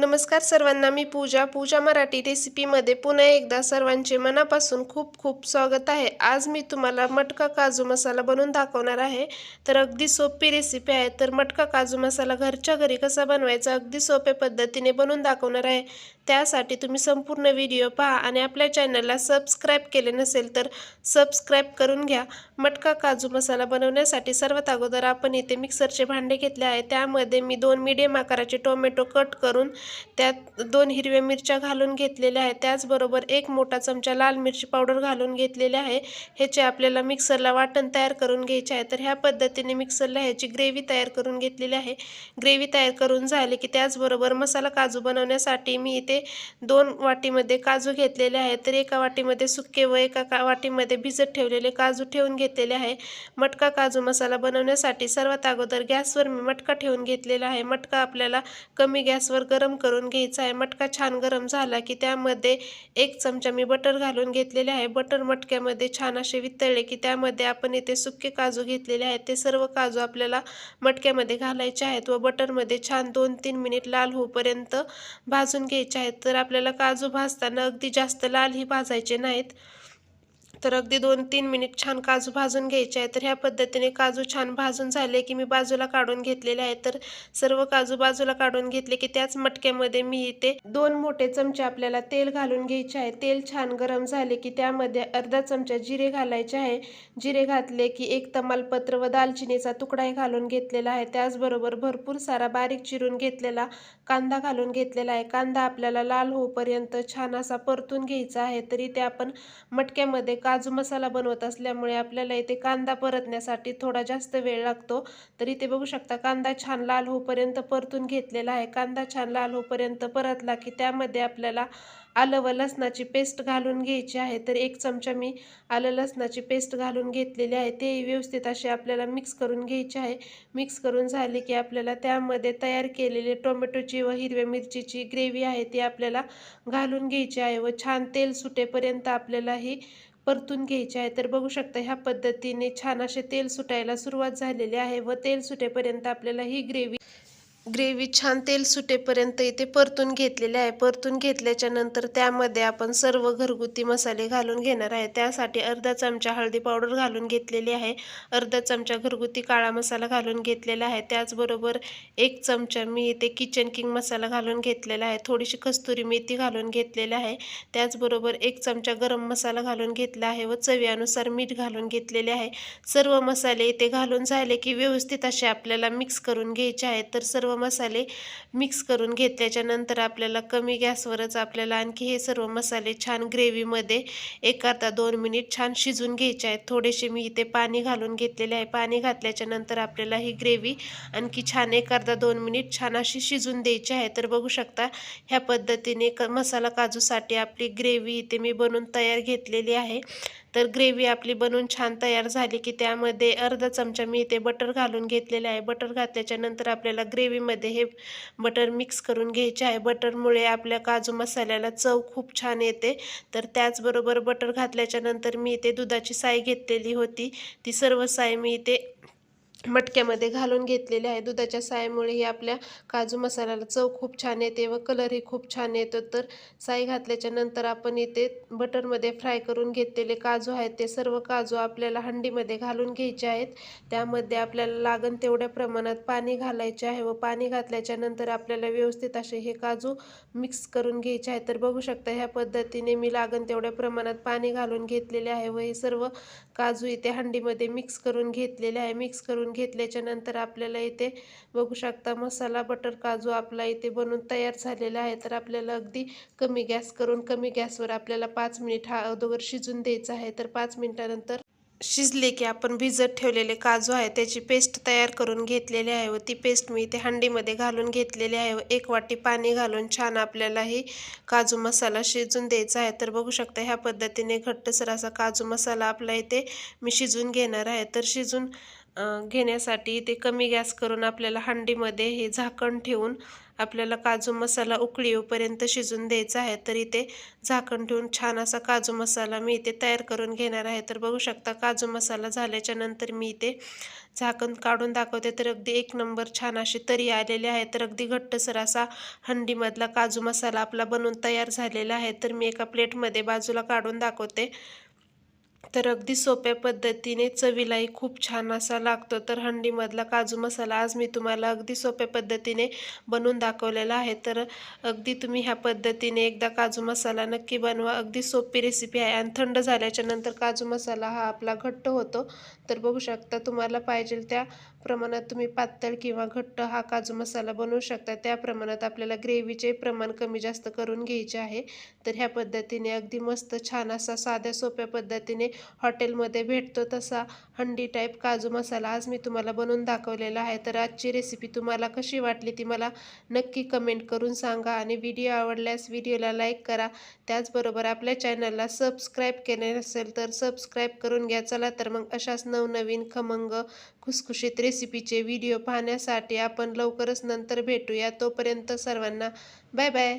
नमस्कार सर्वांना मी पूजा. पूजा मराठी रेसिपीमध्ये पुन्हा एकदा सर्वांचे मनापासून खूप खूप स्वागत आहे. आज मी तुम्हाला मटका काजू मसाला बनवून दाखवणार आहे. तर अगदी सोपी रेसिपी आहे. तर मटका काजू मसाला घरच्या घरी कसा बनवायचा अगदी सोप्या पद्धतीने बनवून दाखवणार आहे. त्यासाठी तुम्ही संपूर्ण व्हिडिओ पहा आणि आपल्या चॅनलला सबस्क्राईब केले नसेल तर सबस्क्राईब करून घ्या. मटका काजू मसाला बनवण्यासाठी सर्वात अगोदर आपण इथे मिक्सरचे भांडे घेतले आहे. त्यामध्ये मी दोन मिडियम आकाराचे टोमॅटो कट करून त्यात दोन हिरव्या मिरच्या घालून घेतलेल्या आहेत. त्याचबरोबर एक मोठा चमचा लाल मिरची पावडर घालून घेतलेले आहे. ह्याचे आपल्याला मिक्सरला वाटण तयार करून घ्यायचे आहे. तर ह्या पद्धतीने मिक्सरला ह्याची ग्रेव्ही तयार करून घेतलेली आहे. ग्रेव्ही तयार करून झाली की त्याचबरोबर मसाला काजू बनवण्यासाठी मी इथे दोन वाटीमध्ये काजू घेतलेले आहे तर एका वाटीमध्ये सुके व एका का वाटीमध्ये भिजत ठेवलेले काजू ठेवून घेतलेले आहे. मटका काजू मसाला बनवण्यासाठी सर्वात अगोदर गॅसवर मी मटका ठेवून घेतलेला आहे. मटका आपल्याला कमी गॅसवर गरम करून घ्यायचा आहे. मटका छान गरम झाला की त्यामध्ये एक चमचा मी बटर घालून घेतलेले आहे. बटर मटक्यामध्ये छान असे वितळले की त्यामध्ये आपण इथे सुके काजू घेतलेले आहेत. ते सर्व काजू आपल्याला मटक्यामध्ये घालायचे आहेत व बटरमध्ये छान दोन तीन मिनिट लाल होऊपर्यंत भाजून घ्यायचे आहेत. तर आपल्याला काजू भाजताना अगदी जास्त लालही भाजायचे नाहीत. तर अगदी दोन तीन मिनिट छान काजू भाजून घ्यायचे आहे तर ह्या पद्धतीने काजू छान भाजून झाले की मी बाजूला काढून घेतलेले आहे तर सर्व काजू बाजूला काढून घेतले की त्याच मटक्यामध्ये मी इथे दोन मोठे चमचे आपल्याला तेल घालून घ्यायचे आहे. तेल छान गरम झाले की त्यामध्ये अर्धा चमचा जिरे घालायचे आहे. जिरे घातले की एक तमालपत्र व दालचिनीचा तुकडाही घालून घेतलेला आहे. त्याचबरोबर भरपूर सारा बारीक चिरून घेतलेला कांदा घालून घेतलेला आहे. कांदा आपल्याला लाल होऊपर्यंत छान असा परतून घ्यायचा आहे. तरी ते आपण मटक्यामध्ये काजू मसाला बनवत असल्यामुळे आपल्याला इथे कांदा परतण्यासाठी थोडा जास्त वेळ लागतो. तर इथे बघू शकता कांदा छान लाल होपर्यंत परतून घेतलेला आहे. कांदा छान लाल होपर्यंत परतला की त्यामध्ये आपल्याला आलं व लसणाची पेस्ट घालून घ्यायची आहे. तर एक चमचा मी आलं लसणाची पेस्ट घालून घेतलेली आहे. तेही व्यवस्थित असे आपल्याला मिक्स करून घ्यायचे आहे. मिक्स करून झाले की आपल्याला त्यामध्ये तयार केलेले टोमॅटोची व हिरव्या मिरचीची ग्रेव्ही आहे ती आपल्याला घालून घ्यायची आहे व छान तेल सुटेपर्यंत आपल्याला ही परतून घ्यायचे आहे. तर बघू शकता ह्या पद्धतीने छान असे तेल सुटायला सुरुवात झालेली आहे व तेल सुटेपर्यंत आपल्याला ही ग्रेव्ही ग्रेव्ही छान तेल सुटेपर्यंत इथे परतून घेतलेले आहे. परतून घेतल्याच्या नंतर त्यामध्ये आपण सर्व घरगुती मसाले घालून घेणार आहे. त्यासाठी अर्धा चमचा हळदी पावडर घालून घेतलेली आहे. अर्धा चमचा घरगुती काळा मसाला घालून घेतलेला आहे. त्याचबरोबर एक चमचा मी इथे किचन किंग मसाला घालून घेतलेला आहे. थोडीशी कस्तुरी मेथी घालून घेतलेली आहे. त्याचबरोबर एक चमचा गरम मसाला घालून घेतला आहे व चवीनुसार मीठ घालून घेतलेले आहे. सर्व मसाले इथे घालून झाले की व्यवस्थित असे आपल्याला मिक्स करून घ्यायचे आहेत. तर सर्व मसाले मिक्स करून घेतल्याच्या नंतर आपल्याला कमी गॅसवरच आपल्याला आणखी हे सर्व मसाले छान ग्रेव्हीमध्ये एक अर्धा दोन मिनिट छान शिजून घ्यायचे आहेत. थोडेसे मी इथे पाणी घालून घेतलेले आहे. पाणी घातल्याच्या नंतर आपल्याला ही ग्रेव्ही आणखी छान एक अर्धा दोन मिनिट छान अशी शिजून द्यायची आहे. तर बघू शकता ह्या पद्धतीने क मसाला काजूसाठी आपली ग्रेव्ही इथे मी बनवून तयार घेतलेली आहे. तर ग्रेव्ही आपली बनवून छान तयार झाली की त्यामध्ये अर्धा चमचा मी इथे बटर घालून घेतलेले आहे. बटर घातल्याच्या नंतर आपल्याला ग्रेव्हीमध्ये हे बटर मिक्स करून घ्यायचे आहे. बटरमुळे आपल्या काजू मसाल्याला चव खूप छान येते. तर त्याचबरोबर बटर घातल्याच्या नंतर मी इथे दुधाची साय घेतलेली होती. ती सर्व साय मी इथे मटक्यामध्ये घालून घेतलेले आहे. दुधाच्या सायमुळेही आपल्या काजू मसाल्याला चव खूप छान येते व कलरही खूप छान येतो. तर साई घातल्याच्या नंतर आपण इथे बटरमध्ये फ्राय करून घेतलेले काजू आहेत. ते सर्व काजू आपल्याला हंडीमध्ये घालून घ्यायचे आहेत. त्यामध्ये आपल्याला लागण तेवढ्या प्रमाणात पाणी घालायचे आहे व पाणी घातल्याच्या नंतर आपल्याला व्यवस्थित असे हे काजू मिक्स करून घ्यायचे आहेत तर बघू शकता ह्या पद्धतीने मी लागण तेवढ्या प्रमाणात पाणी घालून घेतलेले आहे व हे सर्व काजू इथे हंडीमध्ये मिक्स करून घेतलेले आहे. मिक्स करून घेतल्याच्या नंतर आपल्याला इथे बघू शकता मसाला बटर काजू आपला इथे बनून तयार झालेला आहे. तर आपल्याला अगदी कमी गॅस करून कमी गॅसवर आपल्याला पाच मिनिट हा अगोदर शिजून द्यायचा आहे. तर पाच मिनिटानंतर शिजले की आपण भिजत ठेवलेले काजू आहे त्याची पेस्ट तयार करून घेतलेली आहे व ती पेस्ट मी इथे हंडीमध्ये घालून घेतलेली आहे व एक वाटी पाणी घालून छान आपल्याला ही काजू मसाला शिजून द्यायचा आहे. तर बघू शकता ह्या पद्धतीने घट्टसर असा काजू मसाला आपला इथे मी शिजून घेणार आहे. तर शिजून घेण्यासाठी ते कमी गॅस करून आपल्याला हंडीमध्ये हे झाकण ठेवून आपल्याला काजू मसाला उकळी येऊपर्यंत शिजून द्यायचा आहे तर इथे झाकण ठेवून छान असा काजू मसाला मी इथे तयार करून घेणार आहे. तर बघू शकता काजू मसाला झाल्याच्यानंतर मी इथे झाकण काढून दाखवते. तर अगदी एक नंबर छान अशी तरी आलेले आहे. तर अगदी घट्टसर असा हंडीमधला काजू मसाला आपला बनवून तयार झालेला आहे. तर मी एका प्लेटमध्ये बाजूला काढून दाखवते. तर अगदी सोप्या पद्धतीने चवीलाही खूप छान असा लागतो. तर हंडीमधला काजू मसाला आज मी तुम्हाला अगदी सोप्या पद्धतीने बनवून दाखवलेला आहे. तर अगदी तुम्ही ह्या पद्धतीने एकदा काजू मसाला नक्की बनवा. अगदी सोपी रेसिपी आहे आणि थंड झाल्याच्यानंतर काजू मसाला हा आपला घट्ट होतो. तर बघू शकता तुम्हाला पाहिजे त्या प्रमाणात तुम्ही पातळ किंवा घट्ट हा काजू मसाला बनवू शकता. त्या प्रमाणात आपल्याला ग्रेव्हीचे प्रमाण कमी जास्त करून घ्यायचे आहे. तर ह्या पद्धतीने अगदी मस्त छान असा साध्या सोप्या पद्धतीने हॉटेलमध्ये भेटतो तसा हंडी टाईप काजू मसाला आज मी तुम्हाला बनवून दाखवलेला आहे. तर आजची रेसिपी तुम्हाला कशी वाटली ती मला नक्की कमेंट करून सांगा आणि व्हिडिओ आवडल्यास व्हिडिओला लाईक करा. त्याचबरोबर आपल्या चॅनलला सबस्क्राईब केले नसेल तर सबस्क्राईब करून घ्या. चला तर मग अशाच नवनवीन खमंग खुसखुशीत रेसिपीचे व्हिडिओ पाहण्यासाठी आपण लवकरच नंतर भेटूया. तोपर्यंत सर्वांना बाय बाय